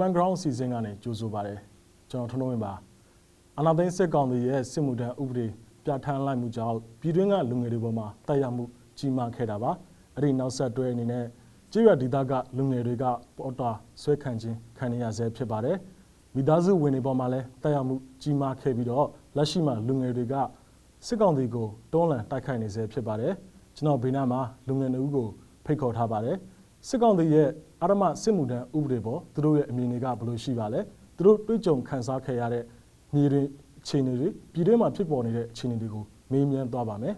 Command Ground စီစဉ်ကနေကြိုဆိုပါတယ်ကျွန်တော်ထွန်းထွန်းဝင်းပါအနာသိန်းစစ်ကောင်တွေရဲ့စစ်မှုထမ်းဥပဒေပြဋ္ဌာန်းလိုက်မှုကြောင့်ပြည်တွင်းကလူငယ်တွေပေါ်မှာတက်ရောက်မှုကြီးမားခဲ့တာပါအဲ့ဒီနောက်ဆက်တွဲအနေနဲ့ကြေးရွာဒေသကလူငယ်တွေကပေါ်တာဆွဲခံခြင်းခံနေရဆဲဖြစ်ပါတယ်မိသားစုဝင်တွေပေါ်မှာလည်းတက်ရောက်မှုကြီးမားခဲ့ပြီးတော့လက်ရှိမှာလူငယ်တွေကစစ်ကောင်တွေကိုတွန်းလှန်တိုက်ခိုက်နေဆဲဖြစ်ပါတယ်ကျွန်တော်ဘေးနားမှာလူငယ်တွေဦးကိုဖိတ်ခေါ်ထားပါတယ်စစ်ကောင်တွေရဲ့ အာရမစစ်မှုထမ်းဥပဒေပေါ်သူတို့ရဲ့အမြင်တွေကဘယ်လိုရှိပါလဲသူတို့တွေးကြုံခန်းစားခဲ့ရတဲ့မြေတွေအခြေအနေတွေပြည်တွင်းမှာဖြစ်ပေါ်နေတဲ့အခြေအနေတွေကိုမေးမြန်းသွားပါမယ်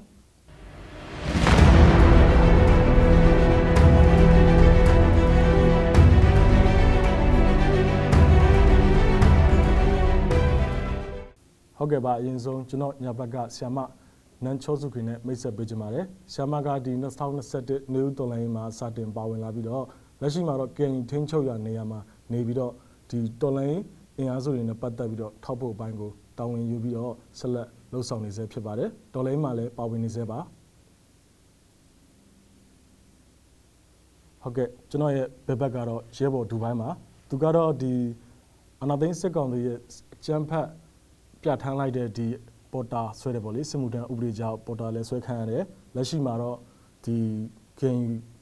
ဟုတ်ကဲ့ပါအရင်ဆုံးကျွန်တော်ညာဘက်ကဆီယမနန်းချောစုခင်နဲ့မိတ်ဆက်ပေးကြပါတယ်ဆီယမကဒီ2021နေဦးတော်လိုင်းမှာစတင်ပါဝင်လာပြီးတော့ လက်ရှိမှာတော့ကင်ထင်းချုပ်ရနေရာမှာနေပြီးတော့ဒီတော်လိုင်းအင်အားစုတွေနဲ့ပတ်သက်ပြီးတော့ထောက်ဖို့အပိုင်းကိုတာဝန်ယူပြီးတော့ဆက်လက်လှုပ်ဆောင်နေဆဲဖြစ်ပါတယ်တော်လိုင်းမှာလည်းပါဝင်နေဆဲပါဟုတ်ကဲ့ကျွန်တော်ရဲ့ဘက်ဘက်ကတော့ရဲဘော်ဒူဘိုင်းမှာသူကတော့ဒီအနာသိန်းစစ်ကောင်တွေရဲ့အကြမ်းဖက်ပြဋ္ဌာန်းလိုက်တဲ့ဒီပေါ်တာဆွဲတယ်ပေါ့လေစစ်မှုထမ်းဥပဒေကြောင့်ပေါ်တာလည်းဆွဲခံရတယ်လက်ရှိမှာတော့ဒီခင်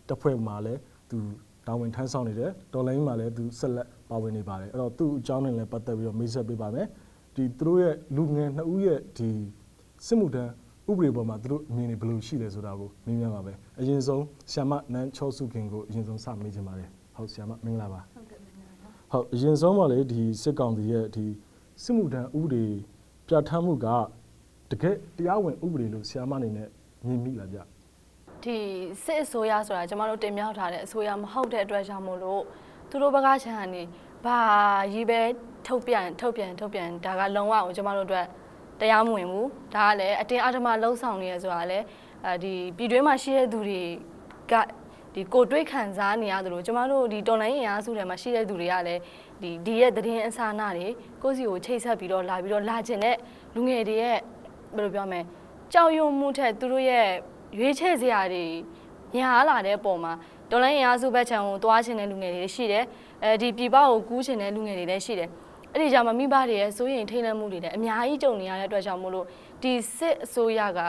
တပ်ဖွဲ့မှာလည်းသူ တာဝန်ထမ်းဆောင်နေတယ်တော်လိုင်းမှာလည်းသူဆက်လက်ပါဝင်နေပါတယ်အဲ့တော့သူ့အကြောင်းနဲ့လည်းပတ်သက်ပြီးတော့မိတ်ဆက်ပေးပါမယ်ဒီသူတို့ရဲ့လူငယ်နှစ်ဦးရဲ့ဒီစစ်မှုထမ်းဥပဒေပေါ်မှာသူတို့အမြင်တွေဘယ်လိုရှိလဲဆိုတာကိုမေးမြန်းပါပဲအရင်ဆုံးဆ iam နန်းချောစုခင်ကိုအရင်ဆုံးစမေးချင်ပါတယ်ဟုတ်ဆ iam မင်္ဂလာပါဟုတ်ကဲ့ပါညာပါဟုတ်အရင်ဆုံးပါလေဒီစစ်ကောင်စီရဲ့ဒီစစ်မှုထမ်းဥပဒေပြဋ္ဌာန်းမှုကတကယ်တရားဝင်ဥပဒေလို့ဆရာမအနေနဲ့မြင်မိလားဗျ ဒီစစ်အစိုးရဆိုတာကျမတို့တင်မြှောက်ထားတဲ့အစိုးရမဟုတ်တဲ့အတွက်ကြောင့်မို့လို့သူတို့ဘက်ကချမ်းကနေဘာကြီးပဲထုတ်ပြန်ထုတ်ပြန်ထုတ်ပြန်ဒါကလုံးဝအောင်ကျမတို့အတွက်တရားမဝင်ဘူးဒါကလည်းအတင်းအဓမ္မလှုံ့ဆော်နေရဆိုတာလည်းအဲဒီပြည်တွင်းမှာရှိတဲ့သူတွေကဒီကိုတွေးခံစားနေရသလိုကျမတို့ဒီတော်လိုင်းရင်အားစုတွေမှာရှိတဲ့သူတွေကလည်းဒီဒီရဲ့သတင်းအစားအနာတွေကိုယ့်စီကိုချိတ်ဆက်ပြီးတော့လာပြီးတော့လာကျင်တဲ့လူငယ်တွေရဲ့ဘယ်လိုပြောမလဲကြောက်ရွံ့မှုထက်သူတို့ရဲ့ ရွေးချယ်စရာတွေညာလာတဲ့ပုံမှာဒေါ်လာရင်အားစုဘက်ချံကိုသွားချင်တဲ့လူငယ်တွေရှိတယ်အဲဒီပြည်ပကိုကူးချင်တဲ့လူငယ်တွေလည်းရှိတယ်အဲ့ဒီကြောင့်မမိဘတွေရဲ့စိုးရင်ထိတ်လန့်မှုတွေလည်းအများကြီးကြုံနေရတဲ့အတွက်ကြောင့်မို့လို့ဒီစစ်အစိုးရက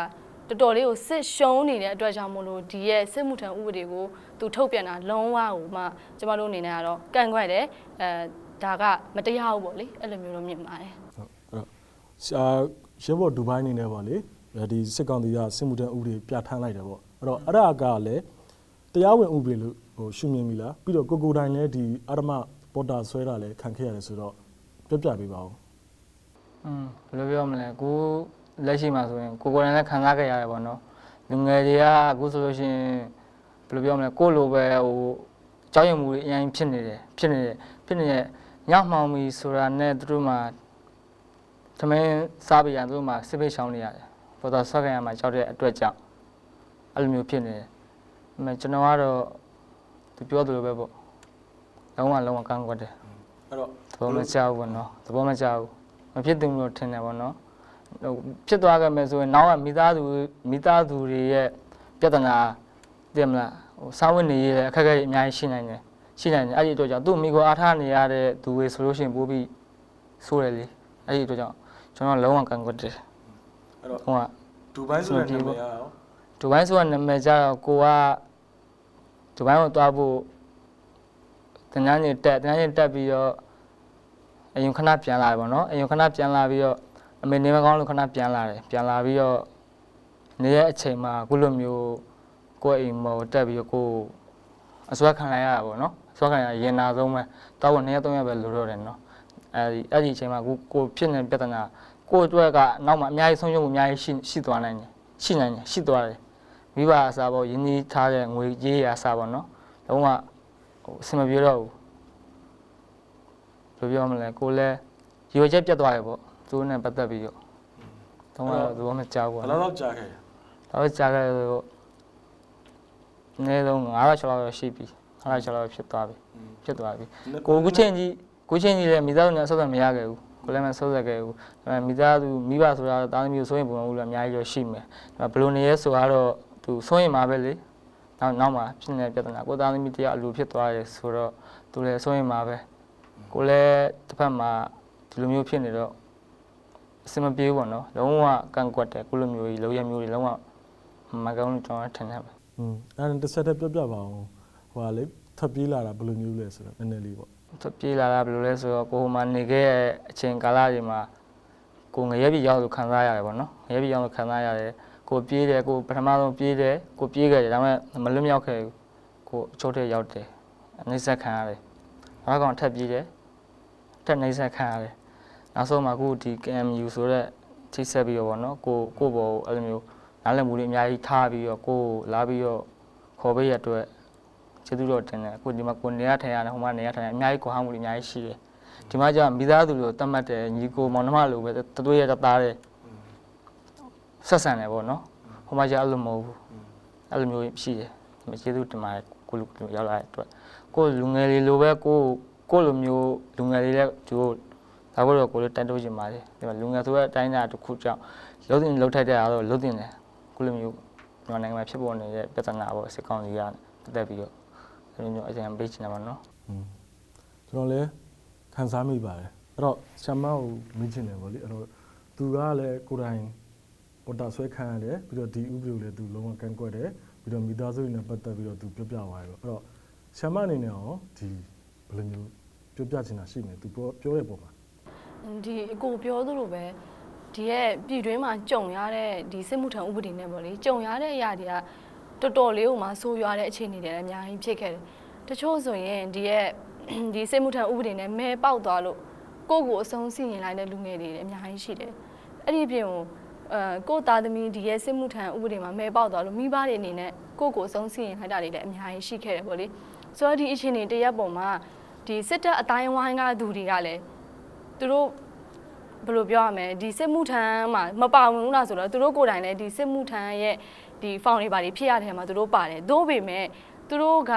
တော်တော်လေးကိုစစ်ရှုံးနေတဲ့အတွက်ကြောင့်မို့လို့ဒီရဲ့စစ်မှုထမ်းဥပဒေကိုသူထုတ်ပြန်တာလုံးဝကိုမှကျမတို့အနေနဲ့ကတော့ကန့်ကွက်တယ်အဲဒါကမတရားဘူးပေါ့လေအဲ့လိုမျိုးတော့မြင်ပါတယ်ဟုတ်အဲ့တော့ဆရာရဲဘော်ဒူဘိုင်းအနေနဲ့ပေါ့လေ ဒီစစ်ကောင်စီကစစ်မှုထမ်းဥပဒေပြဋ္ဌာန်းလိုက်တယ်ပေါ့အဲ့တော့အဲ့ဒါကလည်းတရားဝင်ဥပဒေလို့ဟိုရှုမြင်မိလားပြီးတော့ကိုကိုတိုင်လည်းဒီအာရမပေါ်တာဆွဲတာလည်းခံခဲ့ရတယ်ဆိုတော့ပြပြပေးပါဦးอืมဘယ်လိုပြောမလဲကိုလက်ရှိမှာဆိုရင်ကိုကိုယ်တိုင်လည်းခံစားခဲ့ရတယ်ပေါ့နော်လူငယ်တွေကအခုဆိုလို့ရှိရင်ဘယ်လိုပြောမလဲကိုယ့်လိုပဲဟိုကြောက်ရွံ့မှုတွေအရင်ဖြစ်နေတယ်ဖြစ်နေတယ်ဖြစ်နေတဲ့ညမှောင်မီဆိုတာနဲ့သူတို့မှာသမင်းစားပြရန်သူတို့မှာစစ်ပိတ်ရှောင်းနေရတယ် ပေါ်တော့ဆွဲခံရမှာကြောက်တဲ့အတွက်ကြောင့်အဲ့လိုမျိုးဖြစ်နေတယ်အမေကျွန်တော်ကတော့သူပြောသလိုပဲပေါ့လုံးဝလုံးဝကန့်ကွက်တယ်အဲ့တော့သဘောမကျဘူးပေါ့နော်သဘောမကျဘူးမဖြစ်သင့်ဘူးလို့ထင်တယ်ပေါ့နော်ဟိုဖြစ်သွားခဲ့မယ်ဆိုရင်နောက်ကမိသားစုမိသားစုတွေရဲ့ပြဿနာသိမလားဟိုစာဝတ်နေရတဲ့အခက်အခဲတွေအများကြီးရှိနိုင်တယ်ရှိနိုင်တယ်အဲ့ဒီအတွက်ကြောင့်သူ့မိကိုအားထားနေရတဲ့သူတွေဆိုလို့ရှိရင်ပို့ပြီးဆိုးတယ်လေအဲ့ဒီအတွက်ကြောင့်ကျွန်တော်လုံးဝကန့်ကွက်တယ် အဲ့တော့ဟိုကဒူဘိုင်းဆိုတဲ့နာမည်ကရောဒူဘိုင်းဆိုတာနာမည်ကြတော့ကိုကဒူဘိုင်းကိုတွားဖို့တန်းကြီးတက်တန်းကြီးတက်ပြီးတော့အရင်ခဏပြန်လာတယ်ပေါ့နော်အရင်ခဏပြန်လာပြီးတော့အမေနေမကောင်းလို့ခဏပြန်လာတယ်ပြန်လာပြီးတော့နေရဲ့အချိန်မှာအခုလိုမျိုးကိုယ့်အိမ်မော်တက်ပြီးတော့ကိုယ်အစွဲခံလိုက်ရတာပေါ့နော်အစွဲခံရရင်နာဆုံးပဲတောက်ဝင်2ရက်3ရက်ပဲလိုတော့တယ်နော်အဲဒီအဲ့ဒီအချိန်မှာကိုကိုဖြစ်နေပြဿနာ ကိုယ့်အတွက်ကနောက်မှာအများကြီးဆုံးရှုံးမှုအများကြီးရှိရှိသွားနိုင်တယ်ရှိနိုင်တယ်ရှိသွားတယ်မိဘအစားပေါ့ရင်းနှီးထားတဲ့ငွေကြေးရအစားပေါ့နော်လုံးဝဟိုအဆင်မပြေတော့ဘူးဘယ်လိုပြောမလဲကိုလည်းရွေချက်ပြတ်သွားတယ်ပေါ့သူနဲ့ပတ်သက်ပြီးတော့တော့တော့သဘောမကျဘူးဘယ်ပေါ့လောက်နော်လောက်ကြာခဲ့လဲတော့ကြားခဲ့တော့အနည်းဆုံး9လ6လတော့ရှိပြီ9လ6လဖြစ်သွားပြီဖြစ်သွားပြီကိုခုချင်းကြီးကိုချင်းကြီးလည်းမိသားစုနဲ့ဆက်ဆက်မရခဲ့ဘူး ကိုလည်းမဆက်ဆက်ခဲ့ဘူးဒါပေမဲ့မိသားစုမိဘဆိုတာတာသမီးကိုစိုးရင်ပုံလို့လည်းအများကြီးတော့ရှိမယ်ဒါပေမဲ့ဘယ်လိုနေရဲဆိုတော့သူစိုးရင်မှာပဲလေနောက်နောက်မှာဖြစ်နေတဲ့ပြဿနာကိုသားသမီးတရားအလိုဖြစ်သွားရဲဆိုတော့သူလည်းစိုးရင်မှာပဲကိုလည်းတစ်ဖက်မှာဒီလိုမျိုးဖြစ်နေတော့အစမပြေဘူးပေါ့နော်လုံးဝကန့်ကွက်တယ်ကိုလိုမျိုးကြီးလုံးရမျိုးတွေလုံးဝမကောင်းလို့ကျွန်တော်ထင်တယ်ပဲอืมအဲ့ဒါတစ်ဆက်တည်းပြောပြပါအောင်ဟိုဟာလေထပ်ပြေးလာတာဘယ်လိုမျိုးလဲဆိုတော့နည်းနည်းလေးပေါ့သူ ပြေးလာတာဘယ်လိုလဲဆိုတော့ကိုဟိုမှာနေခဲ့တဲ့အချိန်ကာလတွေမှာကိုငရဲပြရောက်လို့ခံစားရတယ်ပေါ့နော်ငရဲပြရောက်လို့ခံစားရတယ်ကိုပြေးတယ်ကိုပထမဆုံးပြေးတယ်ကိုပြေးခဲ့တယ်ဒါပေမဲ့မလွတ်မြောက်ခဲ့ဘူးကိုအချို့ထဲရောက်တယ်နှိမ့်ဆက်ခံရတယ်နောက်ကောင်ထပ်ပြေးတယ်ထပ်နှိမ့်ဆက်ခံရတယ်နောက်ဆုံးမှာအခုဒီ KMU ဆိုတော့ထိဆက်ပြီးတော့ပေါ့နော်ကိုကိုဘောကိုအဲ့လိုမျိုးနားလည်မှုတွေအများကြီးထားပြီးတော့ကိုကိုလာပြီးတော့ခေါ်ပေးရတဲ့အတွက် ကျေးဇူးတော်တင်တယ်အခုဒီမှာကိုနေရထိုင်ရတယ်ဟိုမှာနေရထိုင်ရအများကြီးကိုဟောင်းမှုတွေအများကြီးရှိတယ်ဒီမှာကျတော့မိသားစုလိုတတ်မှတ်တယ်ညီကိုမောင်နှမလိုပဲတသွေးရတသားတယ်ဆက်ဆံတယ်ပေါ့နော်ဟိုမှာကျအဲ့လိုမဟုတ်ဘူးအဲ့လိုမျိုးရှိတယ်ဒီမှာကျေးဇူးတင်ပါတယ်ကိုလူကိုရောက်လာတဲ့အတွက်ကိုလူငယ်လေးလိုပဲကိုကိုလိုမျိုးလူငယ်လေးလည်းသူတို့ဒါကိုတော့ကိုလည်းတန်တိုးချင်ပါတယ်ဒီမှာလူငယ်ဆိုတဲ့အတိုင်းအတာတစ်ခုကြောင့်လုံးတင်လုံးထိုက်တဲ့အားတော့လုံးတင်တယ်ကိုလိုမျိုးမြန်မာနိုင်ငံမှာဖြစ်ပေါ်နေတဲ့ပြဿနာပေါ့စစ်ကောင်စီကပတ်သက်ပြီးတော့ အဲ့လိုမျိုးအကြံပေးချင်တာပါနော်อืมကျွန်တော်လည်းခံစားမိပါတယ်အဲ့တော့ဆ iam မကိုမိချင်တယ်ဗောလေအဲ့တော့သူကလည်းကိုယ်တိုင်ပေါ်တာဆွဲခံရတယ်ပြီးတော့ဒီဥပဒေကိုလည်းသူလုံးဝကန့်ကွက်တယ်ပြီးတော့မိသားစုတွေနဲ့ပတ်သက်ပြီးတော့သူပြောပြသွားတယ်ပေါ့အဲ့တော့ဆ iam မအနေနဲ့ရောဒီဘယ်လိုမျိုးပြောပြချင်တာရှိနေသူပြောပြောတဲ့ပုံမှာဒီအကိုပြောသလိုပဲဒီရဲ့ပြည်တွင်းမှာကြုံရတဲ့ဒီစစ်မှုထမ်းဥပဒေနဲ့ပေါ့လေကြုံရတဲ့အရာတွေက တော်တော်လေးဟိုမှာဆိုးရွားတဲ့အခြေအနေတွေလည်းအများကြီးဖြစ်ခဲ့တယ်တချို့ဆိုရင်ဒီရဲ့ဒီစစ်မှုထမ်းဥပဒေနဲ့မဲပေါက်သွားလို့ကိုယ့်ကိုယ်အဆုံးစီရင်လိုက်တဲ့လူငယ်တွေလည်းအများကြီးရှိတယ်အဲ့ဒီအပြင်ကိုအဲကိုယ့်သားသမီးဒီရဲ့စစ်မှုထမ်းဥပဒေမှာမဲပေါက်သွားလို့မိဘတွေအနေနဲ့ကိုယ့်ကိုယ်အဆုံးစီရင်လိုက်တာတွေလည်းအများကြီးရှိခဲ့တယ်ပေါ့လေဆိုတော့ဒီအခြေအနေတရက်ပုံမှာဒီစစ်တပ်အတိုင်းဝိုင်းကသူတွေကလည်းသူတို့ ဘယ်လိုပြောရမလဲဒီစစ်မှုထမ်းမှာမပါဝင်ဘူးလားဆိုတော့သူတို့ကိုယ်တိုင်လည်းဒီစစ်မှုထမ်းရဲ့ဒီဖောင်တွေပါတွေဖြစ်ရတဲ့မှာသူတို့ပါတယ်သို့ပေမဲ့သူတို့က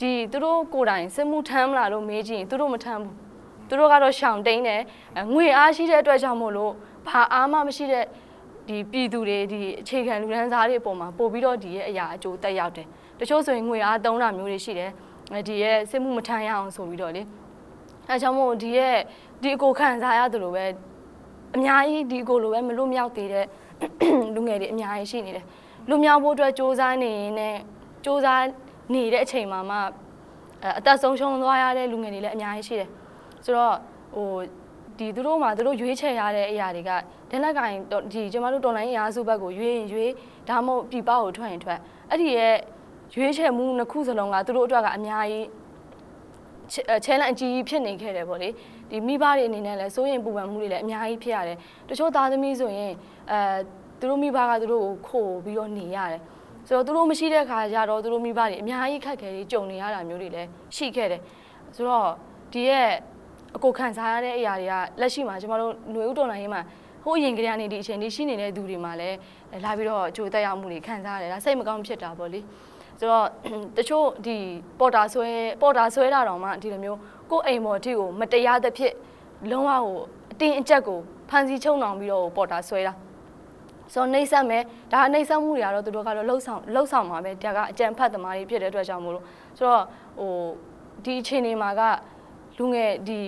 ဒီသူတို့ကိုယ်တိုင်စစ်မှုထမ်းမလားလို့မေးကြည့်ရင်သူတို့မထမ်းဘူးသူတို့ကတော့ရှောင်တိန်တယ်အဲငွေအားရှိတဲ့အတွက်ကြောင့်မို့လို့ဘာအားမှမရှိတဲ့ဒီပြည်သူတွေဒီအခြေခံလူဒန်းစားတွေအပေါ်မှာပို့ပြီးတော့ဒီရဲ့အရာအကျိုးတက်ရောက်တယ်တချို့ဆိုရင်ငွေအားသုံးတာမျိုးတွေရှိတယ်အဲဒီရဲ့စစ်မှုမထမ်းရအောင်ဆိုပြီးတော့လေအဲကြောင့်မို့ဒီရဲ့ဒီအကိုခံစားရတယ်လို့ပဲ အများကြီးဒီအကိုလိုပဲမလွတ်မြောက်သေးတဲ့ လူငယ်တွေအများကြီးရှိနေတယ်လွတ်မြောက်ဖို့အတွက်စ조사နေရင်နဲ့စ조사နေတဲ့အချိန်မှာမှအဲအသက်ဆုံးရှုံးသွားရတဲ့လူငယ်တွေလည်းအများကြီးရှိတယ်ဆိုတော့ဟိုဒီသူတို့မှာသူတို့ရွေးချယ်ရတဲ့အရာတွေကဒက်လက်ကင်ဒီကျမတို့တော်လိုင်းအရာစုဘက်ကိုရွေးရင်ရွေးဒါမှမဟုတ်ပြပကိုထွက်ရင်ထွက်အဲ့ဒီရဲ့ရွေးချယ်မှုနှစ်ခုစလုံးကသူတို့အတွက်ကအများကြီး ချဲလန်အကြီးကြီးဖြစ်နေခဲ့တယ်ပေါ့လေ ဒီမိဘတွေအနေနဲ့လည်းစိုးရင်ပူပန်မှုတွေလည်းအများကြီးဖြစ်ရတယ်တချို့သားသမီးဆိုရင်အဲသူတို့မိဘကသူတို့ကိုခိုးပြီးတော့နေရတယ်ဆိုတော့သူတို့မရှိတဲ့ခါကျတော့သူတို့မိဘတွေအများကြီးခက်ခဲတွေကြုံနေရတာမျိုးတွေလည်းရှိခဲ့တယ်ဆိုတော့ဒီရဲ့အကိုခံစားရတဲ့အရာတွေကလက်ရှိမှာကျမတို့ຫນွေဥတော်လိုင်းရေးမှာဟိုအရင်ကတည်းကနေဒီအချိန်ဒီရှိနေတဲ့သူတွေမှာလည်းလာပြီးတော့ကြိုတက်ရောက်မှုတွေခံစားရတယ်ဒါစိတ်မကောင်းဖြစ်တာပေါ့လေဆိုတော့တချို့ဒီပေါ်တာဆွဲပေါ်တာဆွဲတာတော့မှဒီလိုမျိုး ကိုယ့်အိမ်ပေါ်အထိကိုမတရားသဖြင့်လုံးဝကိုအတင်းအကျပ်ကိုဖန်စီချုံနှောင်ပြီးတော့ပေါ်တာဆွဲတာဆိုတော့နှိမ့်ဆက်မယ်ဒါနှိမ့်ဆက်မှုတွေကတော့သူတို့ကတော့လှုပ်ဆောင်လှုပ်ဆောင်မှာပဲဒါကအကြံဖတ်သမားတွေဖြစ်တဲ့အတွက်ကြောင့်မို့လို့ဆိုတော့ဟိုဒီအချိန်တွေမှာကလူငယ်ဒီ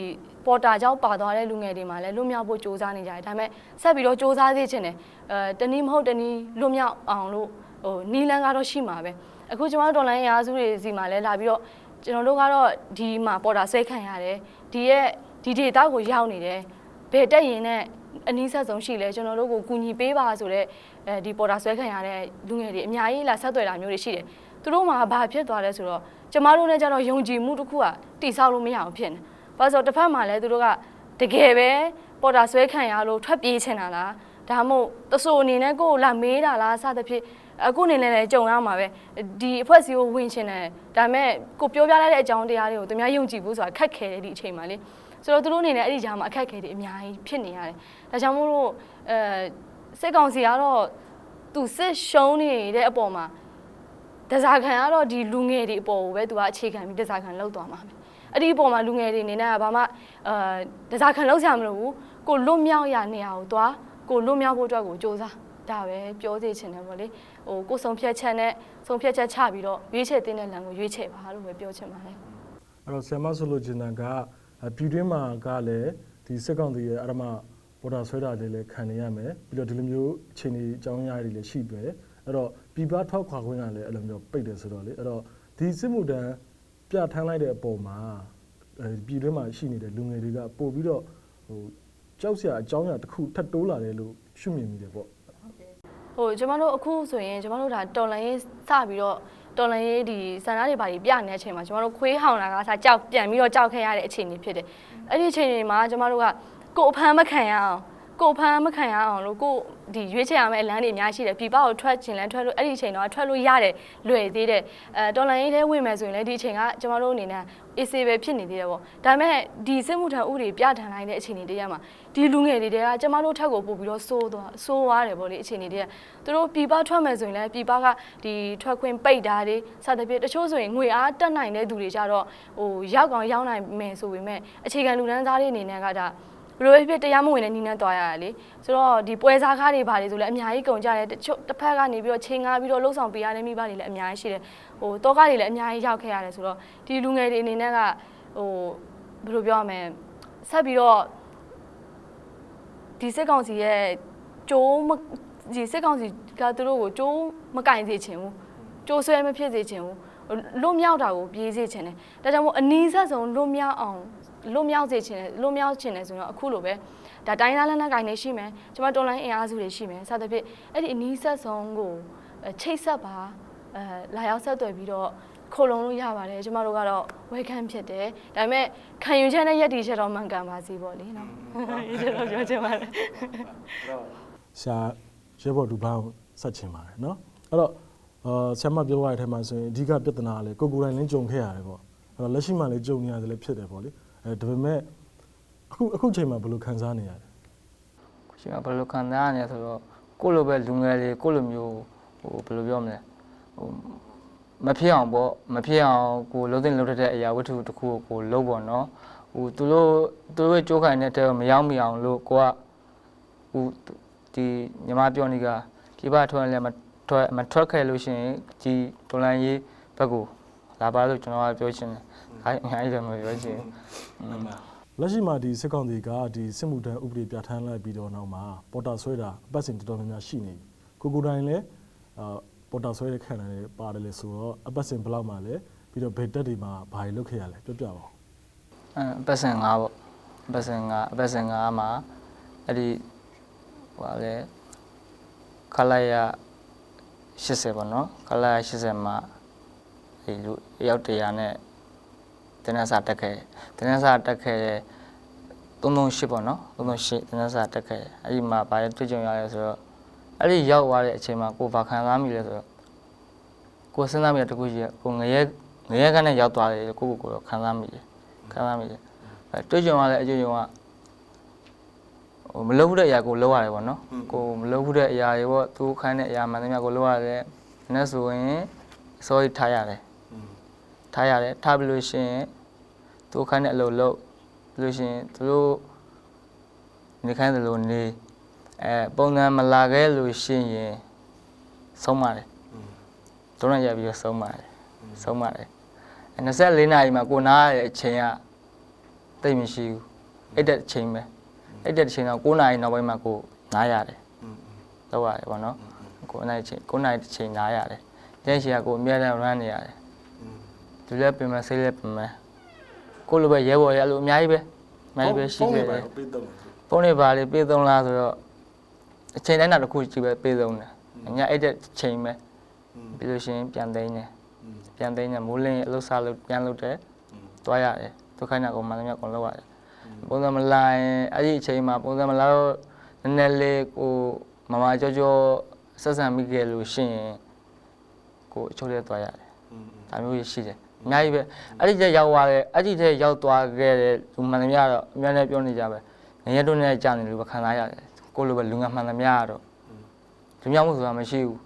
ပေါ်တာကြောင့်ပါသွားတဲ့လူငယ်တွေမှာလည်းလွတ်မြောက်ဖို့စ조사နေကြတယ်ဒါပေမဲ့ဆက်ပြီးတော့စ조사သေးချင်တယ်အဲတနည်းမဟုတ်တနည်းလွတ်မြောက်အောင်လို့ဟိုနီလန်းကတော့ရှိမှာပဲ အခုကျွန်တော်တို့ဒေါ်လာရာစုတွေစီမှာလဲလာပြီးတော့ ကျွန်တော်တို့ကတော့ဒီမှာပေါ်တာဆွဲခံရတယ်ဒီရဲ့ဒီဒေတာကိုရောက်နေတယ်ဘယ်တက်ရင်နဲ့အနည်းဆက်ဆုံးရှိလဲကျွန်တော်တို့ကိုကူညီပေးပါဆိုတော့အဲဒီပေါ်တာဆွဲခံရတဲ့လူငယ်တွေအများကြီးလာဆက်သွယ်တာမျိုးတွေရှိတယ်သူတို့မှာဘာဖြစ်သွားလဲဆိုတော့ကျမတို့နဲ့ကြတော့ယုံကြည်မှုတစ်ခုကတိဆောက်လို့မရအောင်ဖြစ်နေဘာလို့ဆိုတော့တစ်ဖက်မှာလဲသူတို့ကတကယ်ပဲပေါ်တာဆွဲခံရလို့ထွက်ပြေးချင်တာလားဒါမှမဟုတ်တဆိုအနေနဲ့ကိုယ်လာမေးတာလားစသဖြင့် အခုအနေနဲ့လည်းကြုံရမှာပဲဒီအဖွဲ့အစည်းကိုဝင်ရှင်တယ်ဒါပေမဲ့ကိုပြောပြလိုက်တဲ့အကြောင်းတရားတွေကိုသူများယုံကြည်ဖို့ဆိုတာခက်ခဲတယ်ဒီအချိန်မှာလေဆိုတော့သူတို့အနေနဲ့အဲ့ဒီကြားမှာအခက်ခဲတွေအများကြီးဖြစ်နေရတယ်ဒါကြောင့်မို့လို့အဲစစ်ကောင်စီကတော့သူစစ်ရှုံးနေတဲ့အပေါ်မှာတစားခံကတော့ဒီလူငယ်တွေအပေါ်ကိုပဲသူကအခြေခံပြီးတစားခံလောက်သွားမှာပဲအဲ့ဒီအပေါ်မှာလူငယ်တွေအနေနဲ့ကဘာမှအဲတစားခံလောက်ကြမလို့ဘူးကိုလွတ်မြောက်ရနေရအောင်သွားကိုလွတ်မြောက်ဖို့အတွက်ကိုစ조사ဒါပဲပြောသေးချင်တယ်ဗောလေ ဟိုကိုဆုံးဖြတ်ချက်နဲ့ဆုံးဖြတ်ချက်ချပြီးတော့ရွေးချယ်တဲ့လမ်းကိုရွေးချယ်ပါလို့ပဲပြောချင်ပါတယ်အဲ့တော့ဆ iam မဆိုလို့ကျင်တာကအပြည်တွင်းမှာကလည်းဒီစစ်ကောင်စီရဲ့အရမပေါ်တာဆွဲတာတွေလည်းခံနေရမယ်ပြီးတော့ဒီလိုမျိုးအခြေအနေအကြောင်းအရာတွေလည်းရှိပဲအဲ့တော့ပြည်ပထောက်ခွာခွင့်ကလည်းအဲ့လိုမျိုးပိတ်တယ်ဆိုတော့လေအဲ့တော့ဒီစစ်မှုတန်းပြဋ္ဌာန်းလိုက်တဲ့အပေါ်မှာအဲပြည်တွင်းမှာရှိနေတဲ့လူငယ်တွေကပို့ပြီးတော့ဟိုကြောက်စရာအကြောင်းအရာတစ်ခုထပ်တိုးလာတယ်လို့ရှုမြင်မိတယ်ပေါ့ ဟိုကျမတို့အခုဆိုရင်ကျမတို့ဒါတော်လန်ရေးစပြီးတော့တော်လန်ရေးဒီစန္ဒတွေဘာတွေပြနေတဲ့အချိန်မှာကျမတို့ခွေးဟောင်တာကစားကြောက်ပြန်ပြီးတော့ကြောက်ခဲ့ရတဲ့အခြေအနေဖြစ်တယ်အဲ့ဒီအချိန်တွေမှာကျမတို့ကကိုယ်အဖမ်းမခံရအောင် ကိုယ်အဖမ်းမခံရအောင်လို့ကိုယ်ဒီရွေးချယ်ရမယ့်အလန်းတွေအများကြီးရှိတယ်ပြပကိုထွက်ချင်လဲထွက်လို့အဲ့ဒီအချိန်တော့ထွက်လို့ရတယ်လွယ်သေးတယ်အဲတော်လန်ရေးထဲဝင်မယ်ဆိုရင်လည်းဒီအချိန်ကကျမတို့အနေနဲ့အေးဆေးပဲဖြစ်နေသေးတယ်ပေါ့ဒါပေမဲ့ဒီစစ်မှုထမ်းဥပဒေပြဋ္ဌာန်းလိုက်တဲ့အခြေအနေတည်းရမှာဒီလူငယ်တွေတွေကကျမတို့ထက်ကိုပို့ပြီးတော့စိုးသွားစိုးသွားတယ်ပေါ့လေအခြေအနေတည်းကသူတို့ပြပထွက်မယ်ဆိုရင်လည်းပြပကဒီထွက်ခွင့်ပိတ်တာတွေစသဖြင့်တချို့ဆိုရင်ငွေအားတက်နိုင်တဲ့သူတွေကြတော့ဟိုရောက်ကောင်ရောက်နိုင်မယ်ဆိုပေမဲ့အခြေခံလူတန်းစားတွေအနေနဲ့ကဒါ ဘယ်လိုဖြစ်တရားမဝင်တဲ့နီးနှံသွားရတာလေဆိုတော့ဒီပွဲစားကားတွေဘာတွေဆိုလဲအများကြီးကုန်ကြတယ်တချို့တစ်ဖက်ကနေပြီးတော့ချိန်ငါပြီးတော့လှုပ်ဆောင်ပေးရတဲ့မိဘတွေလည်းအများကြီးရှိတယ်ဟိုတောကားတွေလည်းအများကြီးရောက်ခဲ့ရတယ်ဆိုတော့ဒီလူငယ်တွေအနေနဲ့ကဟိုဘယ်လိုပြောရမလဲဆက်ပြီးတော့ဒီစစ်ကောင်စီရဲ့ကျိုးမဒီစစ်ကောင်စီကသူတို့ကိုကျိုးမကင်စေချင်ဘူးကျိုးဆွဲမဖြစ်စေချင်ဘူးလွတ်မြောက်တာကိုပြေးစေချင်တယ်ဒါကြောင့်မို့အနီးဆက်ဆုံးလွတ်မြောက်အောင် လွတ်မြောက်စေချင်တယ်လွတ်မြောက်ချင်တယ်ဆိုတော့အခုလိုပဲဒါတိုင်းသားလက်နက်ကိုင်တွေရှိမယ်ကျမတော်လိုင်းအင်အားစုတွေရှိမယ်စသဖြင့်အဲ့ဒီအနီးဆက်ဆုံးကိုချိတ်ဆက်ပါအဲလာရောက်ဆက်သွယ်ပြီးတော့ခုံလုံးလို့ရပါတယ်ကျမတို့ကတော့ဝေခံဖြစ်တယ်ဒါပေမဲ့ခံယူချက်နဲ့ရည်တည်ချက်တော့မှန်ကန်ပါစေပေါ့လေနော်ရည်ချက်တော့ပြောချင်ပါတယ်ဆရာရဲဘော်ဒူဘာကိုဆက်ချင်ပါတယ်နော်အဲ့တော့အာဆရာမပြောရတဲ့အထက်မှာဆိုရင်အဓိကပြဿနာကလေကိုကိုယ်တိုင်လင်းကြုံခဲ့ရတယ်ပေါ့အဲ့တော့လက်ရှိမှာလည်းကြုံနေရတယ်လည်းဖြစ်တယ်ပေါ့လေ အဲဒါပေမဲ့အခုအခုချိန်မှာဘယ်လိုခံစားနေရလဲရှင်ကဘယ်လိုခံစားရလဲဆိုတော့ကိုယ့်လိုပဲလူငယ်တွေကိုယ့်လိုမျိုးဟိုဘယ်လိုပြောမလဲဟိုမဖြစ်အောင်ပေါ့မဖြစ်အောင်ကိုလုံးသိလုံးထက်တဲ့အရာဝတ္ထုတစ်ခုကိုကိုလုံးပေါ့နော်ဟိုသူတို့သူတို့ရဲ့ကြိုးခိုင်တဲ့တဲကိုမရောက်မိအောင်လို့ကိုကဟိုဒီညီမပြောနေကကိပထွက်လည်းမထွက်မထွက်ခဲ့လို့ရှိရင်ဒီတော်လန်ရေးဘက်ကိုလာပါလို့ကျွန်တော်ကပြောချင်တယ် ခိုင်းအများကြီးလည်းမပြောချင်ဘူးလက်ရှိမှာဒီစစ်ကောင်စီကဒီစစ်မှုထမ်းဥပဒေပြဋ္ဌာန်းလိုက်ပြီးတော့နောက်မှာပေါ်တာဆွဲတာအပတ်စဉ်တော်တော်များများရှိနေပြီကိုကိုယ်တိုင်လည်းအာပေါ်တာဆွဲတဲ့ခံရတယ်ပါတယ်လေဆိုတော့အပတ်စဉ်ဘယ်လောက်မှလဲပြီးတော့ဘယ်တက်တွေမှာဘာတွေလုပ်ခဲ့ရလဲပြောပြပါဦးအဲအပတ်စဉ်5ပေါ့အပတ်စဉ်5အပတ်စဉ်5မှာအဲ့ဒီဟိုပါလေခလာရ80ပေါ့နော်ခလာရ80မှာဒီလူအယောက်100နဲ့ တင်းနစာတက်ခဲ့တင်းနစာတက်ခဲ့338ပေါ့နော်338တင်းနစာတက်ခဲ့အဲ့ဒီမှာဘာလဲတွေ့ကြုံရလဲဆိုတော့အဲ့ဒီရောက်သွားတဲ့အချိန်မှာကိုဘာခံစားမိလဲဆိုတော့ကိုစဉ်းစားမိတဲ့တခုကြီးကကိုငရဲငရဲကနဲ့ရောက်သွားတယ်ကိုကိုကိုတော့ခံစားမိတယ်ခံစားမိတယ်အဲတွေ့ကြုံရတဲ့အကျိုးကြောင့်ကဟိုမလုပ်ဘူးတဲ့အရာကိုလုပ်ရတယ်ပေါ့နော်ကိုမလုပ်ဘူးတဲ့အရာတွေပေါ့သူခိုင်းတဲ့အရာမှန်သမျှကိုလုပ်ရတယ်နဲ့ဆိုရင်စောရီထားရတယ် ထားရတယ်ထားပြီးလို့ရှိရင်သူခိုင်းတဲ့အလုပ်လုပ်ပြီးလို့ရှိရင်သူတို့နေခိုင်းတယ်လို့နေအဲပုံစံမလာခဲ့လို့ရှိရင်ဆုံးပါတယ်တုံးရရပြီးတော့ဆုံးပါတယ်ဆုံးပါတယ်24နာရီမှာကိုနားရတဲ့အချိန်ကတိတ်မရှိဘူးအဲ့တဲ့အချိန်ပဲအဲ့တဲ့အချိန်တော့9နာရီနောက်ပိုင်းမှာကိုနားရတယ်လောက်ရတယ်ပေါ့နော်9နာရီချိန်9နာရီတစ်ချိန်နားရတယ်တဲ့ရှိကကိုအများနဲ့ run နေရတယ် သူလည်းပြင်မယ်ဆေးလည်းပြင်မယ်ကိုလိုပဲရဲဘော်ရလို့အများကြီးပဲအများကြီးပဲရှိခဲ့တယ်ပေးတော့ပုံနေပါလေပေးသုံးလားဆိုတော့အချိန်တိုင်းတာတစ်ခုကြည့်ပဲပေးသုံးတယ်ညအဲ့တဲ့ချိန်ပဲပြီးလို့ရှိရင်ပြန်သိမ်းတယ်ပြန်သိမ်းညမိုးလင်းအလုပ်စားလုပ်ပြန်လုပ်တယ်တွားရတယ်ဒုက္ခနာကိုမှန်သမျှကိုလုပ်ရတယ်ပုံစံမလာရင်အဲ့ဒီအချိန်မှာပုံစံမလာတော့နည်းနည်းလေးကိုမမကြောကြောဆက်ဆံမိခဲ့လို့ရှိရင်ကိုအချုပ်ထဲတွားရတယ်ဒါမျိုးကြီးရှိတယ် အများကြီးပဲအဲ့ဒီကျရောက်သွားတယ်အဲ့ဒီထဲရောက်သွားခဲ့တဲ့လူမှန်သမျှတော့အများနဲ့ပြောနေကြပဲငရဲတို့နဲ့ကြာနေလို့ပဲခံစားရတယ်ကိုလိုပဲလူငယ်မှန်သမျှကတော့လူမျိုးမှုဆိုတာမရှိဘူး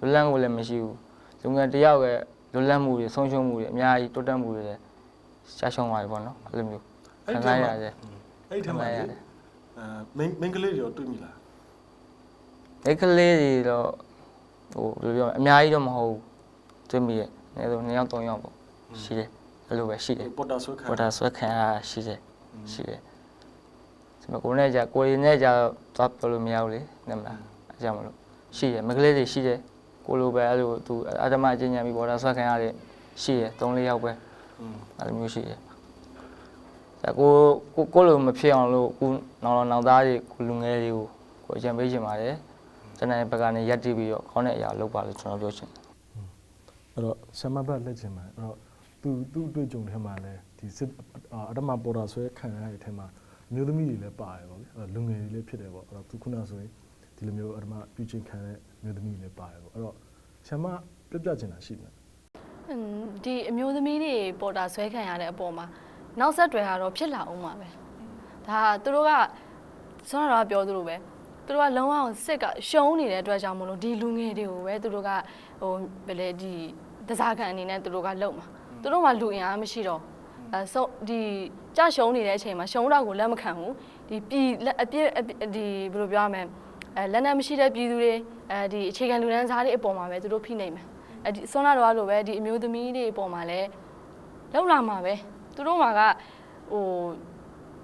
လူလန့်ကိုလည်းမရှိဘူးလူငယ်တယောက်ရဲ့လွတ်လပ်မှုတွေဆုံးရှုံးမှုတွေအများကြီးတိုးတက်မှုတွေလည်းရှားရှုံးသွားပြီပေါ့နော်အဲ့လိုမျိုးခံစားရတယ်အဲ့ဒီထက်မှာလေအဲမင်းမင်းကလေးတွေရောတွေ့မိလားအဲ့ကလေးတွေတော့ဟိုဘယ်လိုပြောမလဲအများကြီးတော့မဟုတ်ဘူးတွေ့မိရဲ့အဲဒါဆို2ယောက်3ယောက်ပေါ့ ရှိတယ်အဲ့လိုပဲရှိတယ်ပေါ်တာဆွဲခံပေါ်တာဆွဲခံရတာရှိတယ်ရှိတယ်ဒီမှာကိုယ်နဲ့ကြကိုယ်ရင်းနဲ့ကြတော့သွားပြောလို့မရဘူးလေနင်မလားအဲကြောင့်မလို့ရှိတယ်မကလေးတွေရှိတယ်ကိုလိုပဲအဲ့လိုသူအာဓမအချင်းညာပြီးပေါ်တာဆွဲခံရတဲ့ရှိတယ်၃၄ယောက်ပဲอืมအဲ့လိုမျိုးရှိတယ်ဒါကိုကိုကိုလိုမဖြစ်အောင်လို့ကိုနောင်လောင်နောင်သားတွေကိုလူငယ်တွေကိုကိုအကြံပေးချင်ပါတယ်ကျွန်တော်ဘက်ကနေရက်တည်ပြီးတော့ခေါင်းတဲ့အရာလုပ်ပါလို့ကျွန်တော်ပြောချင်တယ်အဲ့တော့ဆမ်မဘတ်လက်ချင်ပါအဲ့တော့ သူသူ့အတွေ့အကြုံထဲမှာလည်းဒီစစ်အာအတမပေါ်တာဆွဲခံရတဲ့အထဲမှာအမျိုးသမီးတွေလည်းပါတယ်ပေါ့လေအဲ့တော့လူငယ်တွေလည်းဖြစ်တယ်ပေါ့အဲ့တော့သူခုနဆိုရင်ဒီလိုမျိုးအတမပြုချင်ခံတဲ့အမျိုးသမီးတွေလည်းပါတယ်ပေါ့အဲ့တော့ဆမ်မပြပြချင်တာရှိမှာอืมဒီအမျိုးသမီးတွေပေါ်တာဆွဲခံရတဲ့အပေါ်မှာနောက်ဆက်တွဲကတော့ဖြစ်လာအောင်ပါပဲဒါကသူတို့ကဆွမ်းတော်ကပြောသလိုပဲသူတို့ကလုံးဝစစ်ကရှုံးနေတဲ့အတွက်ကြောင့်မလို့ဒီလူငယ်တွေကိုပဲသူတို့ကဟိုဘယ်လဲဒီတစားခံအနေနဲ့သူတို့ကလုံမှာ သူတို့မှလူအင်အားမရှိတော့အဲဆိုဒီကြရှုံးနေတဲ့အချိန်မှာရှုံးတော့ကိုလက်မခံဘူးဒီပြည်လက်အပြည့်အပြည့်ဒီဘယ်လိုပြောရမလဲအဲလက်နက်မရှိတဲ့ပြည်သူတွေအဲဒီအခြေခံလူတန်းစားတွေအပေါ်မှာပဲသူတို့ဖိနှိပ်မယ်အဲဒီဆွမ်းတော်ကလိုပဲဒီအမျိုးသမီးတွေအပေါ်မှာလည်းလောက်လာမှာပဲသူတို့မှာကဟို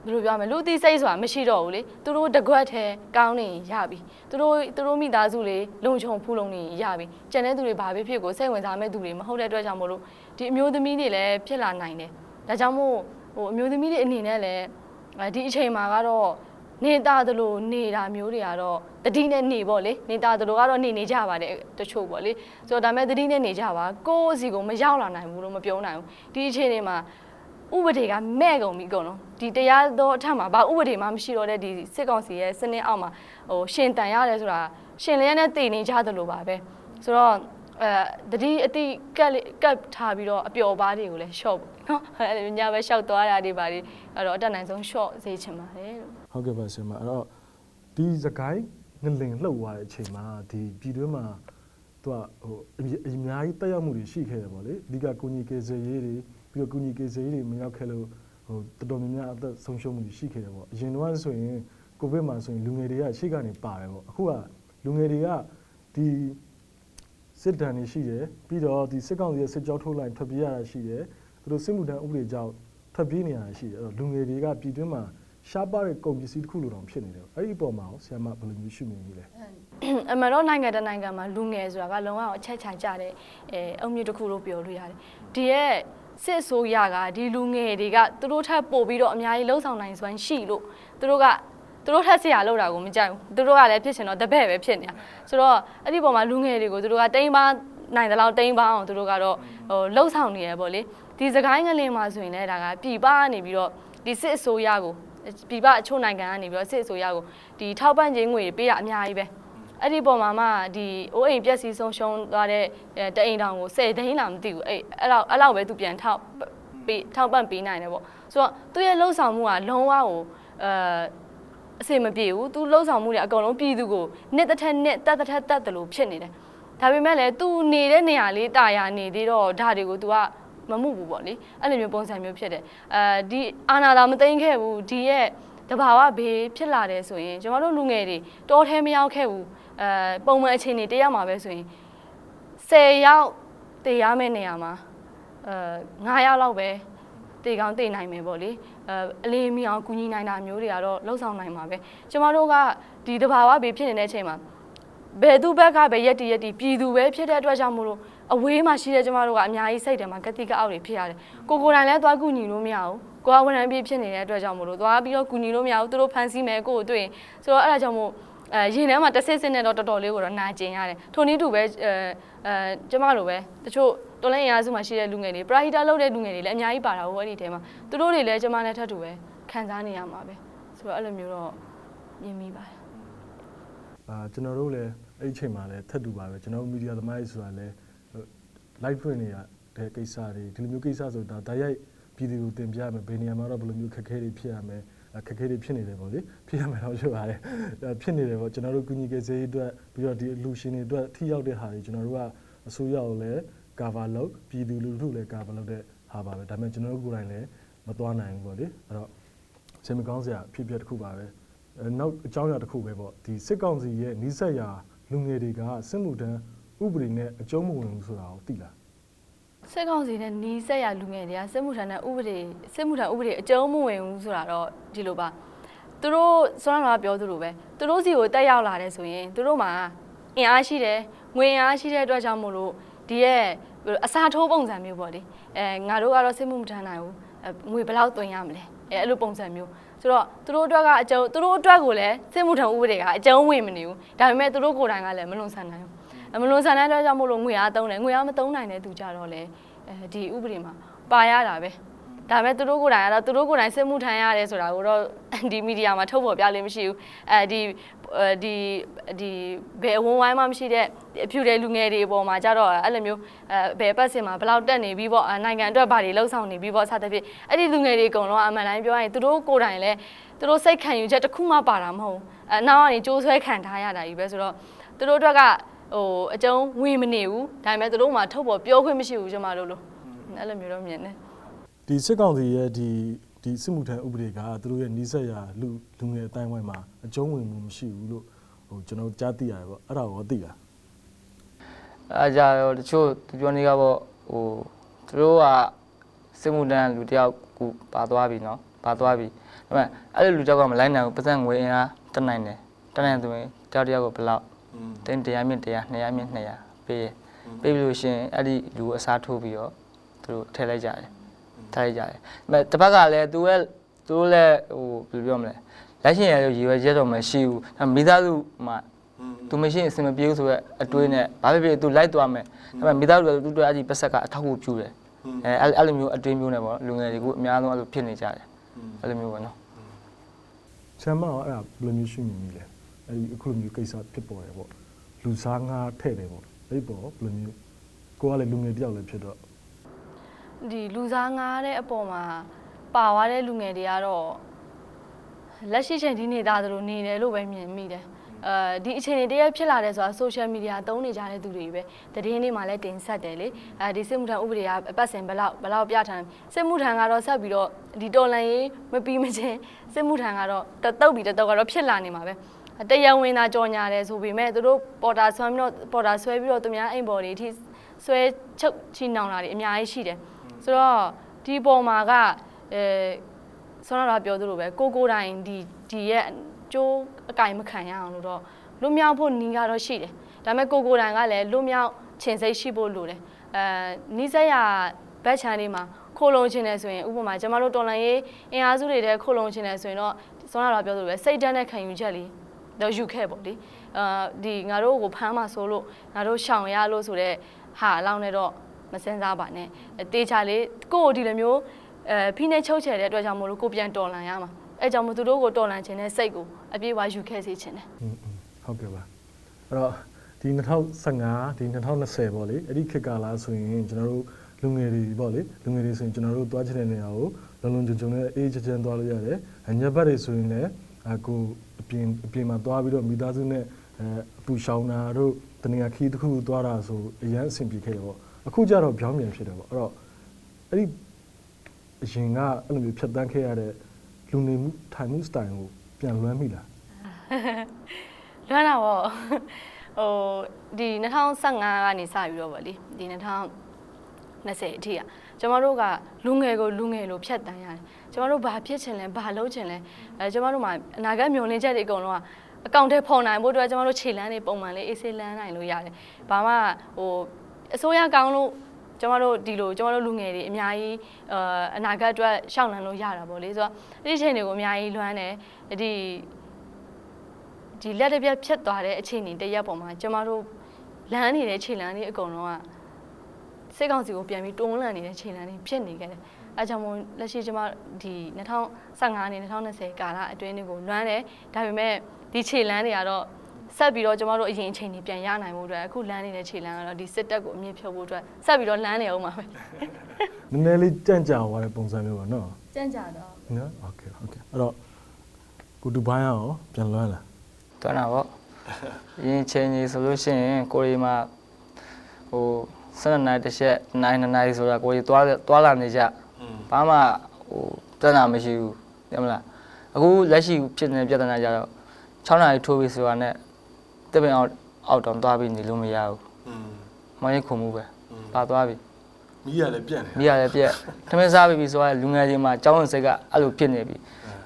ဘယ်လိုပြောမလဲလူသိစိတ်ဆိုတာမရှိတော့ဘူးလေသူတို့တကွက်ထဲကောင်းနေရင်ရပြီသူတို့သူတို့မိသားစုလေးလုံခြုံဖူးလုံနေရင်ရပြီကျန်တဲ့သူတွေဘာဖြစ်ဖြစ်ကိုစိတ်ဝင်စားမဲ့သူတွေမဟုတ်တဲ့အတွက်ကြောင့်မို့လို့ဒီအမျိုးသမီးတွေလည်းဖြစ်လာနိုင်တယ်ဒါကြောင့်မို့ဟိုအမျိုးသမီးတွေအနေနဲ့လည်းအဲဒီအချိန်မှာကတော့နေတာသလိုနေတာမျိုးတွေကတော့တတိနဲ့နေပေါ့လေနေတာသလိုကတော့နေနေကြပါတယ်တချို့ပေါ့လေဆိုတော့ဒါမဲ့တတိနဲ့နေကြပါကိုယ့်အစီကိုမရောက်လာနိုင်ဘူးလို့မပြောနိုင်ဘူးဒီအချိန်တွေမှာ ဥပဒေကမဲ့ကုန်ပြီအကုန်လုံးဒီတရားသောအထက်မှာဘာဥပဒေမှမရှိတော့တဲ့ဒီစစ်ကောင်စီရဲ့စနစ်အောက်မှာဟိုရှင်တန်ရတယ်ဆိုတာရှင်လျက်နဲ့တည်နေကြသလိုပါပဲဆိုတော့အဲတတိအတိကတ်လေးကတ်ထားပြီးတော့အပျော်ပါးတွေကိုလည်းရှော့ပေါ့နော်အဲ့လိုညပဲရှောက်သွားတာတွေပါလေအဲ့တော့အတက်နိုင်ဆုံးရှော့စေချင်ပါတယ်လို့ဟုတ်ကဲ့ပါဆရာမအဲ့တော့ဒီစကိုင်းငလင်လှုပ်သွားတဲ့အချိန်မှာဒီပြည်တွင်းမှာသူကဟိုအများအများကြီးတက်ရောက်မှုတွေရှိခဲ့တယ်ပေါ့လေအဓိကကုညီကေဇေရေးတွေ ပြီးတော့ကုညီကေဇေရေးတွေမရောက်ခဲ့လို့ဟိုတော်တော်များများအသက်ဆုံးရှုံးမှုတွေရှိခဲ့တယ်ပေါ့အရင်တော့ဆိုရင်ကိုဗစ်မှာဆိုရင်လူငယ်တွေကရှေ့ကနေပါတယ်ပေါ့အခုကလူငယ်တွေကဒီစစ်တမ်းတွေရှိတယ်ပြီးတော့ဒီစစ်ကောင်စီရဲ့စစ်ကြောထုတ်လိုက်ထွက်ပြေးရတာရှိတယ်သူတို့စစ်မှုထမ်းဥပဒေကြောင့်ထွက်ပြေးနေရတာရှိတယ်အဲ့တော့လူငယ်တွေကပြည်တွင်းမှာရှားပါတဲ့ကုန်ပစ္စည်းတစ်ခုလိုတောင်ဖြစ်နေတယ်အဲ့ဒီအပေါ်မှာရောဆရာမဘယ်လိုမျိုးရှုမြင်ကြီးလဲအမှန်တော့နိုင်ငံတစ်နိုင်ငံမှာလူငယ်ဆိုတာကလုံးဝအချက်ချာကြတဲ့အဲအုံမြင့်တစ်ခုလို့ပြောလို့ရတယ်ဒီရဲ့ စစ်အစိုးရကဒီလူငယ်တွေကသူတို့ထပ်ပို့ပြီးတော့အများကြီးလှုပ်ဆောင်နိုင်စွမ်းရှိလို့သူတို့ကသူတို့ထက်ဆရာလောက်တာကိုမကြိုက်ဘူးသူတို့ကလည်းဖြစ်ချင်တော့တပည့်ပဲဖြစ်နေတာဆိုတော့အဲ့ဒီပုံမှာလူငယ်တွေကိုသူတို့ကတိမ့်ပါနိုင်တဲ့လောက်တိမ့်ပါအောင်သူတို့ကတော့ဟိုလှုပ်ဆောင်နေရပေါ့လေဒီစကိုင်းငလင်မှာဆိုရင်လည်းဒါကပြည်ပကနေပြီးတော့ဒီစစ်အစိုးရကိုပြည်ပအချို့နိုင်ငံကနေပြီးတော့စစ်အစိုးရကိုဒီထောက်ပံ့ခြင်းငွေတွေပေးတာအများကြီးပဲ အဲ့ဒီပုံမှာမှဒီအိုးအိမ်ပျက်စီးဆုံးရှုံးသွားတဲ့အဲတအိမ်တောင်ကို10သိန်းလာမသိဘူးအဲ့အဲ့လောက်အဲ့လောက်ပဲသူပြန်ထောက်ပေးထောက်ပံ့ပေးနိုင်တယ်ပေါ့ဆိုတော့သူရဲ့လှုပ်ဆောင်မှုကလုံးဝကိုအဲအစီမပြေဘူးသူလှုပ်ဆောင်မှုတွေအကုန်လုံးပြည်သူကိုနှစ်တစ်ထက်နှစ်တက်တစ်ထက်တက်တယ်လို့ဖြစ်နေတယ်ဒါပေမဲ့လည်းသူနေတဲ့နေရာလေးတာယာနေသေးတော့ဒါတွေကို तू ကမမှုဘူးပေါ့လေအဲ့လိုမျိုးပုံစံမျိုးဖြစ်တယ်အဲဒီအာနာတာမသိမ့်ခဲ့ဘူးဒီရဲ့တဘာဝဘေးဖြစ်လာတယ်ဆိုရင်ကျွန်တော်တို့လူငယ်တွေတောထဲမရောက်ခဲ့ဘူး အဲပုံမှန်အခြေအနေတရက်မှာပဲဆိုရင်10ရောက်တည်ရမယ့်နေရာမှာအဲ9ရောက်လောက်ပဲတည်ကောင်းတည်နိုင်မယ်ပေါ့လေအဲအလေးမီအောင်ကူညီနိုင်တာမျိုးတွေကတော့လှုပ်ဆောင်နိုင်မှာပဲကျမတို့ကဒီတဘာဝဘေးဖြစ်နေတဲ့အချိန်မှာဘယ်သူဘက်ကပဲရက်တီရက်တီပြည်သူပဲဖြစ်တဲ့အတွက်ကြောင့်မို့လို့အဝေးမှာရှိတဲ့ကျမတို့ကအများကြီးစိတ်ထဲမှာကတိကအောက်တွေဖြစ်ရတယ်ကိုကိုယ်တိုင်လည်းသွားကူညီလို့မရဘူးကိုကဝန်ထမ်းပြေးဖြစ်နေတဲ့အတွက်ကြောင့်မို့လို့သွားပြီးတော့ကူညီလို့မရဘူးသူတို့ဖန်ဆီးမယ်ကိုကိုတွေ့ရင်ဆိုတော့အဲ့ဒါကြောင့်မို့ အဲရင်ထဲမှာတစ်စစ်စစ်နဲ့တော့တော်တော်လေးကိုတော့နာကျင်ရတယ်ထိုနည်းတူပဲအဲအဲကျမလိုပဲတချို့တော်လိုင်းအင်အားစုမှာရှိတဲ့လူငယ်တွေပရာဟီတာလုပ်တဲ့လူငယ်တွေလည်းအများကြီးပါတာဟုတ်အဲ့ဒီထဲမှာသူတို့တွေလည်းကျမနဲ့ထပ်တူပဲခံစားနေရမှာပဲဆိုတော့အဲ့လိုမျိုးတော့မြင်မိပါတယ်အာကျွန်တော်တို့လည်းအဲ့ဒီအချိန်မှာလည်းထပ်တူပါပဲကျွန်တော်တို့မီဒီယာသမားတွေဆိုတာလည်း live ဖွင့်နေရတဲ့ကိစ္စတွေဒီလိုမျိုးကိစ္စဆိုတာဒါရိုက်ပြည်သူကိုတင်ပြရမယ်ဘယ်နေရာမှာတော့ဘယ်လိုမျိုးခက်ခဲတွေဖြစ်ရမယ်အ ခက်အခဲတွေဖြစ်နေတယ်ပေါ့လေဖြစ်ရမယ်တော့ပြောပါတယ်အဲဖြစ်နေတယ်ပေါ့ကျွန်တော်တို့ကုညီကေစေးအတွက်ပြီးတော့ဒီလူရှင်တွေအတွက်ထိရောက်တဲ့ဟာတွေကျွန်တော်တို့ကအစိုးရကိုလည်း cover လုပ်ပြည်သူလူထုလည်း cover လုပ်တဲ့ဟာပါပဲဒါပေမဲ့ကျွန်တော်တို့ကိုယ်တိုင်လည်းမသွားနိုင်ဘူးပေါ့လေအဲ့တော့စင်မကောင်းစရာဖြစ်ပျက်တစ်ခုပါပဲအဲနောက်အကြောင်းအရာတစ်ခုပဲပေါ့ဒီစစ်ကောင်စီရဲ့နှိစက်ရာလူငယ်တွေကစစ်မှုထမ်းဥပဒေနဲ့အကျုံးမဝင်ဘူးဆိုတာကိုသိလား စစ်ကောင်စီနဲ့နီးစက်ရလူငယ်တွေကစစ်မှုထမ်းတဲ့ဥပဒေစစ်မှုထမ်းဥပဒေအကျုံးမဝင်ဘူးဆိုတာတော့ဒီလိုပါသူတို့ဆွမ်းလာပြောသူလိုပဲသူတို့စီကိုတက်ရောက်လာတယ်ဆိုရင်သူတို့မှာအင်အားရှိတယ်ငွေအင်အားရှိတဲ့အတွက်ကြောင့်မို့လို့ဒီရဲ့အစာထိုးပုံစံမျိုးပေါ့လေအဲငါတို့ကတော့စစ်မှုမထမ်းနိုင်ဘူးအဲငွေဘယ်လောက်သွင်းရမလဲအဲအဲ့လိုပုံစံမျိုးဆိုတော့သူတို့အတွက်ကအကျုံးသူတို့အတွက်ကိုလည်းစစ်မှုထမ်းဥပဒေကအကျုံးဝင်မနေဘူးဒါပေမဲ့သူတို့ကိုယ်တိုင်ကလည်းမလွန်ဆန်နိုင်ဘူးအ မလွန်ဆန်တဲ့အတွက်ကြောင့်မို့လို့ငွေအားသုံးတယ်ငွေအားမသုံးနိုင်တဲ့သူကြတော့လေအဲဒီဥပဒေမှာပါရတာပဲဒါပေမဲ့သူတို့ကိုယ်တိုင်ကတော့သူတို့ကိုယ်တိုင်စစ်မှုထမ်းရတယ်ဆိုတာကိုတော့ဒီမီဒီယာမှာထုတ်ဖော်ပြလို့မရှိဘူးအဲဒီဒီဒီဘယ်အဝန်းဝိုင်းမှမရှိတဲ့အဖြူတဲ့လူငယ်တွေအပေါ်မှာကြတော့အဲ့လိုမျိုးအဲဘယ်ပတ်စင်မှာဘယ်လောက်တက်နေပြီးပေါ့နိုင်ငံအတွက်ဘာတွေလှုပ်ဆောင်နေပြီးပေါ့စသဖြင့်အဲ့ဒီလူငယ်တွေအကုန်လုံးအမှန်တိုင်းပြောရရင်သူတို့ကိုယ်တိုင်လည်းသူတို့စိတ်ခံယူချက်တစ်ခုမှပါတာမဟုတ်ဘူးအဲနောက်ကနေကြိုးဆွဲခံထားရတာကြီးပဲဆိုတော့သူတို့အတွက်က ဟိုအကျုံးဝင်မနေဘူးဒါပေမဲ့သူတို့မှထုတ်ပေါ်ပြောခွင့်မရှိဘူးကျမတို့လို့အဲ့လိုမျိုးတော့မြင်တယ်ဒီစစ်ကောင်စီရဲ့ဒီဒီစစ်မှုထမ်းဥပဒေကသူတို့ရဲ့နီးစက်ရာလူလူငယ်အတိုင်းဝိုင်းမှာအကျုံးဝင်မှုမရှိဘူးလို့ဟိုကျွန်တော်ကြားသိရတယ်ပေါ့အဲ့ဒါကိုသိလားအားကြတော့တချို့သူပြောနေကပေါ့ဟိုသူတို့ကစစ်မှုတန်းလူတယောက်ကူပါသွားပြီနော်ပါသွားပြီဒါပေမဲ့အဲ့လိုလူတယောက်ကမလိုက်နိုင်ဘူးပတ်သက်ငွေအင်အားတက်နိုင်တယ်တက်နိုင်သူရင်တယောက်တယောက်ကဘယ်လောက် တင်း100မြင့်100 200မြင့်200ပေးရပေးပြီးလို့ရှရင်အဲ့ဒီလူအစားထိုးပြီးတော့သူတို့ထည့်လိုက်ကြတယ်ထည့်လိုက်ကြတယ်ဒါပေမဲ့တစ်ဖက်ကလည်းသူရဲ့သူတို့လည်းဟိုဘယ်လိုပြောမလဲလက်ရှိရရရွယ်ချက်တော့မရှိဘူးဒါမိသားစုမှာသူမရှိရင်အဆင်မပြေဘူးဆိုတော့အတွေးနဲ့ဘာဖြစ်ဖြစ်သူလိုက်သွားမယ်ဒါပေမဲ့မိသားစုကသူတို့အဲ့ဒီပတ်ဆက်ကအထောက်အကူပြုတယ်အဲအဲ့အဲ့လိုမျိုးအတွေးမျိုးနဲ့ပေါ့လူငယ်တွေကအများဆုံးအဲ့လိုဖြစ်နေကြတယ်အဲ့လိုမျိုးပေါ့နော်ဆမ်မကအဲ့ဒါဘယ်လိုမျိုးရှိနေပြီလဲ အဲ့ဒီအခုလိုမျိုးကိစ္စဖြစ်ပေါ်တယ်ပေါ့လူစားငါထဲ့တယ်ပေါ့အဲ့ဒီပေါ့ဘယ်လိုမျိုးကိုကလည်းလူငယ်တယောက်လည်းဖြစ်တော့ဒီလူစားငားတဲ့အပေါ်မှာပါသွားတဲ့လူငယ်တွေကတော့လက်ရှိချိန်ဒီနေသားသလိုနေတယ်လို့ပဲမြင်မိတယ်အဲဒီအချိန်တွေတရက်ဖြစ်လာတယ်ဆိုတာ social media သုံးနေကြတဲ့သူတွေပဲတည်င်းတွေမှာလည်းတင်ဆက်တယ်လေအဲဒီစစ်မှုထမ်းဥပဒေကအပတ်စဉ်ဘယ်လောက်ဘယ်လောက်ပြထန်စစ်မှုထမ်းကတော့ဆက်ပြီးတော့ဒီတော်လန်ရေးမပြီးမချင်းစစ်မှုထမ်းကတော့တတုတ်ပြီးတတုတ်ကတော့ဖြစ်လာနေမှာပဲ တရားဝင်သာကြော်ညာတယ်ဆိုပေမဲ့သူတို့ပေါ်တာဆွမ်းပြီးတော့ပေါ်တာဆွဲပြီးတော့သူများအိမ်ပေါ်တွေအထိဆွဲချုပ်ချီနှောင်တာတွေအများကြီးရှိတယ်ဆိုတော့ဒီပုံမှာကအဲဆောနာတော့ပြောသလိုပဲကိုကိုတိုင်းဒီဒီရဲ့ကျိုးအကင်မခံရအောင်လို့တော့လွတ်မြောက်ဖို့နီးကတော့ရှိတယ်ဒါပေမဲ့ကိုကိုတိုင်းကလည်းလွတ်မြောက်ခြင်းစိတ်ရှိဖို့လိုတယ်အဲနီးစက်ရဘက်ချန်လေးမှာခိုလုံခြင်းတယ်ဆိုရင်ဥပမာကျမတို့တော်လန်ရေးအင်အားစုတွေတဲ့ခိုလုံခြင်းတယ်ဆိုရင်တော့ဆောနာတော့ပြောသလိုပဲစိတ်တန်းတဲ့ခံယူချက်လေး တော့ယူခဲ့ပေါ့လေအာဒီငါတို့ကိုဖမ်းမှာဆိုလို့ငါတို့ရှောင်ရလို့ဆိုတော့ဟာအလောင်းနဲ့တော့မစင်စားပါနဲ့တေချာလေးကိုယ့်ကိုဒီလိုမျိုးအဲဖိနှိပ်ချုပ်ချယ်တဲ့အတွက်ကြောင့်မို့လို့ကိုပြန်တော်လန်ရမှာအဲကြောင့်မို့သူတို့ကိုတော်လန်ခြင်းနဲ့စိတ်ကိုအပြည့်အဝယူခဲ့စေခြင်းနဲ့อืมဟုတ်ကဲ့ပါအဲ့တော့ဒီ2015ဒီ2020ပေါ့လေအဲ့ဒီခေတ်ကာလဆိုရင်ကျွန်တော်တို့လူငယ်တွေပေါ့လေလူငယ်တွေဆိုရင်ကျွန်တော်တို့သွားချင်တဲ့နေရာကိုလုံလုံခြုံခြုံနဲ့အေးချမ်းချမ်းသွားလို့ရတယ်အညက်ဘက်တွေဆိုရင်လည်းအကို အပြင်အပြင်မှာသွားပြီးတော့မိသားစုနဲ့အဲအပူရှောင်းတာတို့တနေရာခီးတစ်ခုသွားတာဆိုအရန်အဆင်ပြေခဲ့တယ်ပေါ့အခုကျတော့ပြောင်းပြန်ဖြစ်တယ်ပေါ့အဲ့တော့အဲ့ဒီအရင်ကအဲ့လိုမျိုးဖြတ်တန်းခဲ့ရတဲ့လူနေမှုထိုင်မှုစတိုင်ကိုပြန်လွှမ်းမိလားလွမ်းတာပေါ့ဟိုဒီ2015ကနေစပြီးတော့ဗောလေဒီ2020အထိကကျမတို့ကလူငယ်ကိုလူငယ်လို့ဖြတ်တန်းရတယ် ကျမတို့ဘာဖြစ်ချင်လဲဘာလုပ်ချင်လဲအဲကျမတို့မှာအနာဂတ်မျှော်လင့်ချက်တွေအကုန်လုံးကအကောင့်ထဲပေါ်နိုင်ဖို့အတွက်ကျမတို့ခြေလမ်းတွေပုံမှန်လေးအေးဆေးလန်းနိုင်လို့ရတယ်ဘာမှဟိုအစိုးရကောင်းလို့ကျမတို့ဒီလိုကျမတို့လူငယ်တွေအများကြီးအာအနာဂတ်အတွက်ရှောက်လန်းလို့ရတာပေါ့လေဆိုတော့အဲ့ဒီချိန်တွေကိုအများကြီးလွမ်းတယ်ဒီဒီလက်တစ်ပြက်ဖြတ်သွားတဲ့အခြေအနေတစ်ရက်ပေါ်မှာကျမတို့လမ်းနေတဲ့ခြေလမ်းတွေအကုန်လုံးကစိတ်ကောင်းစီကိုပြန်ပြီးတွန်းလှန်နေတဲ့ခြေလမ်းတွေဖြစ်နေခဲ့တယ်။ အဲကြောင့်မို့လက်ရှိကျွန်မဒီ2015နဲ့2020ကာလအတွင်းတွေကိုလွမ်းတယ်ဒါပေမဲ့ဒီခြေလမ်းတွေကတော့ဆက်ပြီးတော့ကျမတို့အရင်အချိန်တွေပြန်ရနိုင်ဖို့အတွက်အခုလမ်းနေတဲ့ခြေလမ်းကတော့ဒီစစ်တပ်ကိုအမြင့်ဖြုတ်ဖို့အတွက်ဆက်ပြီးတော့လမ်းနေအောင်ပါပဲ။နည်းနည်းလေးကြံ့ကြာသွားတဲ့ပုံစံမျိုးပါနော်။ကြံ့ကြာတော့နော်။ Okay okay အဲ့တော့ကိုဒူဘိုင်းရောပြန်လွမ်းလား။တွန်းတာပေါ့။အရင်အချိန်ကြီးဆိုလို့ရှိရင်ကိုရီမှာဟို7နိုင်တစ်ချက်9နိုင်ဆိုတာကိုရီသွားသွားလာနေကြ။ ဘာမှဟိုတွန်းတာမရှိဘူးသိမလားအခုလက်ရှိဖြစ်နေတဲ့ပြဿနာကြတော့6နိုင်ထိုးပြီးဆိုတာနဲ့တပင်အောင်အောက်တောင်သွားပြီးနေလို့မရဘူးမောင်ရိပ်ခုံမှုပဲပါသွားပြီမီးရလည်းပြန့်တယ်မိရတယ်ပြက်ထမင်းစားပြီးပြီဆိုတော့လူငယ်ချင်းမှာကြောင်းဝင်စိတ်ကအဲ့လိုဖြစ်နေပြီ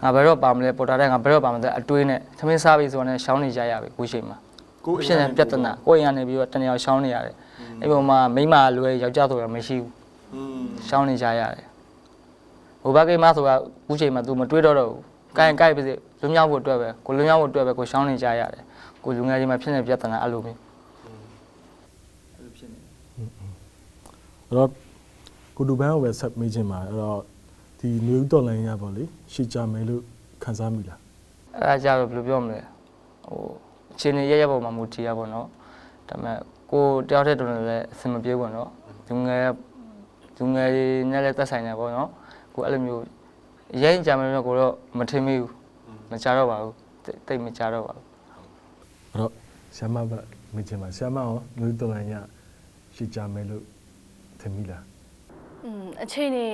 ငါဘယ်တော့ပါမလဲပေါ်တာတဲ့ငါဘယ်တော့ပါမလဲအတွေးနဲ့ထမင်းစားပြီးဆိုတော့ရှောင်းနေကြရပြီကိုရှိမှာကိုဖြစ်နေပြဿနာကိုယ်ရင်ကနေပြီးတော့တနေရာရှောင်းနေရတယ်အဲ့ပေါ်မှာမိန်းမလွယ်ယောက်ျားဆိုတာမရှိဘူးอืมရှောင်းနေကြရတယ် ဟိုဘက်ကိမဆိုတာအခုချိန်မှာ तू မတွေးတော့တော့ဘူးကိုင်ကိုင်ပါစေလွန်မြောက်ဖို့အတွက်ပဲကိုလွန်မြောက်ဖို့အတွက်ပဲကိုရှောင်းနေကြရတယ်ကိုလူငယ်ချင်းမှာဖြစ်နေပြဿနာအဲ့လိုမျိုးအဲ့လိုဖြစ်နေအဲ့တော့ကိုတူဘန်းကိုပဲဆက်မေးချင်ပါတယ်အဲ့တော့ဒီနယူးတော်လိုင်းရပါလေရှေ့ကြမယ်လို့ခံစားမိလားအဲ့ဒါကြတော့ဘယ်လိုပြောမလဲဟိုအချိန်ရရပေါ်မှာမူတည်ရပါတော့ဒါပေမဲ့ကိုတယောက်တည်းတုံးလည်းအဆင်မပြေဘူးပေါ့နော်လူငယ်လူငယ်နဲ့လည်းသက်ဆိုင်နေပေါ့နော် ကိုအဲ့လိုမျိုးရဲရင်ကြမယ်တော့ကိုတော့မထင်မိဘူးမကြတော့ပါဘူးတိတ်တိတ်မကြတော့ပါဘူးအဲ့တော့ဆ iam မဘမေးချင်ပါဆ iam မရောနယူးတော်လိုင်းရရှေ့ကြမယ်လို့ထင်မိလားอืมအချိန်နေ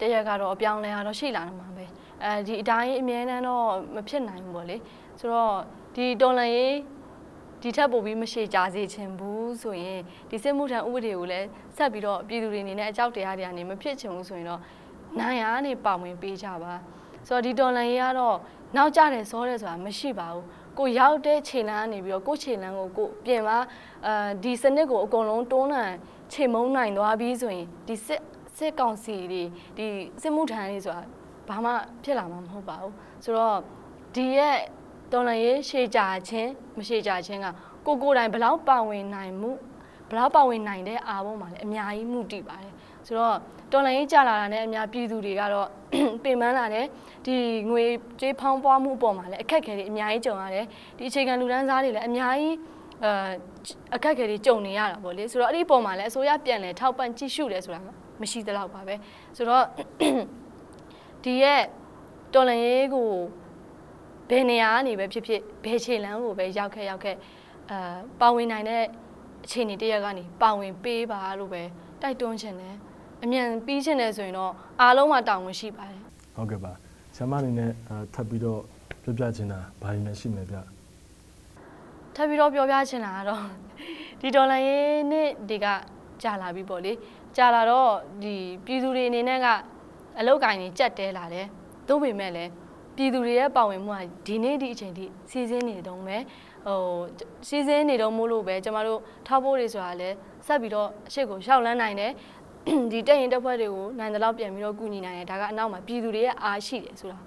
တရက်ကတော့အပြောင်းလဲကတော့ရှိလာမှာပဲအဲဒီအတိုင်းအမြဲတမ်းတော့မဖြစ်နိုင်ဘူးပေါ့လေဆိုတော့ဒီတော်လန်ရေးဒီထက်ပိုပြီးမရှိကြစေချင်ဘူးဆိုရင်ဒီစစ်မှုထမ်းဥပဒေကိုလည်းဆက်ပြီးတော့ပြည်သူတွေအနေနဲ့အကြောက်တရားတွေကနေမဖြစ်ချင်ဘူးဆိုရင်တော့ နိုင်ရကနေပါဝင်ပေးကြပါဆိုတော့ဒီတော်လန်ရေးကတော့နောက်ကျတယ်စောတယ်ဆိုတာမရှိပါဘူးကိုရောက်တဲ့ခြေလမ်းကနေပြီးတော့ကိုခြေလမ်းကိုကိုပြင်ပါအဲဒီစနစ်ကိုအကုန်လုံးတွန်းလှန်ချိန်မုံနိုင်သွားပြီးဆိုရင်ဒီစစ်စစ်ကောင်စီတွေဒီစစ်မှုထမ်းတွေဆိုတာဘာမှဖြစ်လာမှာမဟုတ်ပါဘူးဆိုတော့ဒီရဲ့တော်လန်ရေးရှေ့ကြခြင်းမရှေ့ကြခြင်းကကိုကိုယ်တိုင်ဘယ်လောက်ပါဝင်နိုင်မှုဘယ်လောက်ပါဝင်နိုင်တဲ့အားပေါ်မှာလည်းအများကြီးမှုတည်ပါတယ် ဆိုတော့တော်လန်ရေးကြာလာတာနဲ့အများပြည်သူတွေကတော့ပင်ပန်းလာတယ်ဒီငွေကြေးဖောင်းပွားမှုအပေါ်မှာလည်းအခက်အခဲတွေအများကြီးကြုံရတယ်ဒီအခြေခံလူတန်းစားတွေလည်းအများကြီးအဲအခက်အခဲတွေကြုံနေရတာပေါ့လေဆိုတော့အဲ့ဒီပုံမှာလည်းအစိုးရပြန်လဲထောက်ပံ့ကြည့်ရှုတယ်ဆိုတာမရှိသလောက်ပါပဲဆိုတော့ဒီရဲ့တော်လန်ရေးကိုဘယ်နေရာကနေပဲဖြစ်ဖြစ်ဘယ်ခြေလမ်းကိုပဲရောက်ခဲ့ရောက်ခဲ့အဲပါဝင်နိုင်တဲ့အခြေအနေတရက်ကနေပါဝင်ပေးပါလို့ပဲတိုက်တွန်းချင်တယ် အမြန်ပြီးချင်တယ်ဆိုရင်တော့အားလုံးမှာတာဝန်ရှိပါတယ်ဟုတ်ကဲ့ပါဆ iam မအနေနဲ့အာထပ်ပြီးတော့ပြောပြချင်တာဘာတွေလဲရှိမလဲဗျထပ်ပြီးတော့ပြောပြချင်တာကတော့ဒီဒေါ်လာရေးနှစ်တွေကကြာလာပြီပေါ့လေကြာလာတော့ဒီပြည်သူတွေအနေနဲ့ကအလောက်ကိုင်းနေကြက်တဲလာတယ်သို့ပေမဲ့လည်းပြည်သူတွေရဲ့ပါဝင်မှုကဒီနေ့ဒီအချိန်ထိစီစဉ်နေတုံးပဲဟိုစီစဉ်နေတော့မို့လို့ပဲကျမတို့ထောက်ဖို့တွေဆိုတာလည်းဆက်ပြီးတော့အရှိတ်ကိုရှောက်လန်းနိုင်တယ် ဒီတက်ရင်တက်ဖွဲ့တွေကိုနိုင်တဲ့လောက်ပြန်ပြီးတော့ကုညီနိုင်တယ်ဒါကအနောက်မှာပြည်သူတွေရဲ့အားရှိတယ်ဆိုတာ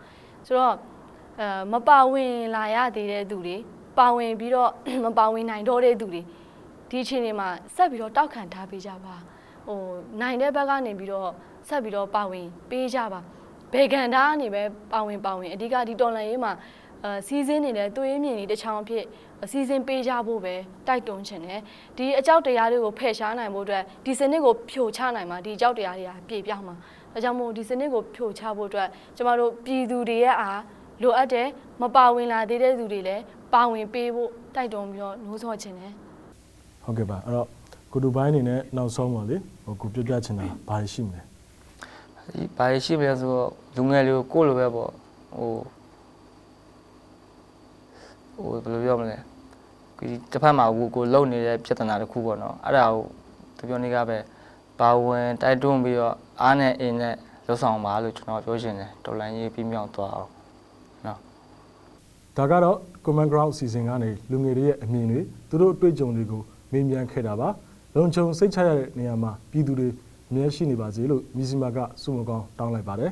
ဆိုတော့အဲမပါဝင်လာရသေးတဲ့သူတွေပါဝင်ပြီးတော့မပါဝင်နိုင်တော့တဲ့သူတွေဒီအချိန်တွေမှာဆက်ပြီးတော့တောက်ခံထားပေးကြပါဟိုနိုင်တဲ့ဘက်ကနေပြီးတော့ဆက်ပြီးတော့ပါဝင်ပေးကြပါဘယ်ကန်တာကနေပဲပါဝင်ပါဝင်အဓိကဒီတော်လန်ရေးမှာအဲစီးစင်းနေတဲ့သွေးမြင့်တွေတစ်ချောင်းအဖြစ် စီးစင်းပေးကြဖို့ပဲတိုက်တွန်းချင်တယ်ဒီအကြောက်တရားတွေကိုဖယ်ရှားနိုင်ဖို့အတွက်ဒီစနစ်ကိုဖြိုချနိုင်မှာဒီအကြောက်တရားတွေကပြေပြောင်းမှာဒါကြောင့်မို့ဒီစနစ်ကိုဖြိုချဖို့အတွက်ကျမတို့ပြည်သူတွေရဲ့အားလိုအပ်တယ်မပါဝင်လာသေးတဲ့သူတွေလည်းပါဝင်ပေးဖို့တိုက်တွန်းပြီးတော့နှိုးဆော်ချင်တယ်ဟုတ်ကဲ့ပါအဲ့တော့ကိုတူပိုင်းအနေနဲ့နောက်ဆုံးပါလေဟိုကိုပြောပြချင်တာဘာတွေရှိမလဲဒီဘာရရှိမလဲဆိုတော့လူငယ်လေးကိုကိုယ့်လိုပဲပေါ့ဟိုဟိုဘယ်လိုပြောမလဲ ဒီတစ်ဖက်မှာကိုကိုလုံနေတဲ့ပြဿနာတစ်ခုပေါ့နော်အဲ့ဒါကိုသူပြောနေကပဲဘာဝင်တိုက်တွန်းပြီးတော့အားနဲ့အင်းနဲ့လှုပ်ဆောင်ပါလို့ကျွန်တော်ပြောချင်တယ်တော်လိုင်းရေးပြီးမြောက်သွားအောင်နော်ဒါကတော့ Common Ground အစီအစဉ်ကနေလူငယ်တွေရဲ့အမြင်တွေသူတို့အတွေ့အကြုံတွေကိုမေးမြန်းခဲ့တာပါလုံခြုံစိတ်ချရတဲ့နေရာမှာပြည်သူတွေအမြဲရှိနေပါစေလို့မြစီမာကစုမကောင်းတောင်းလိုက်ပါတယ်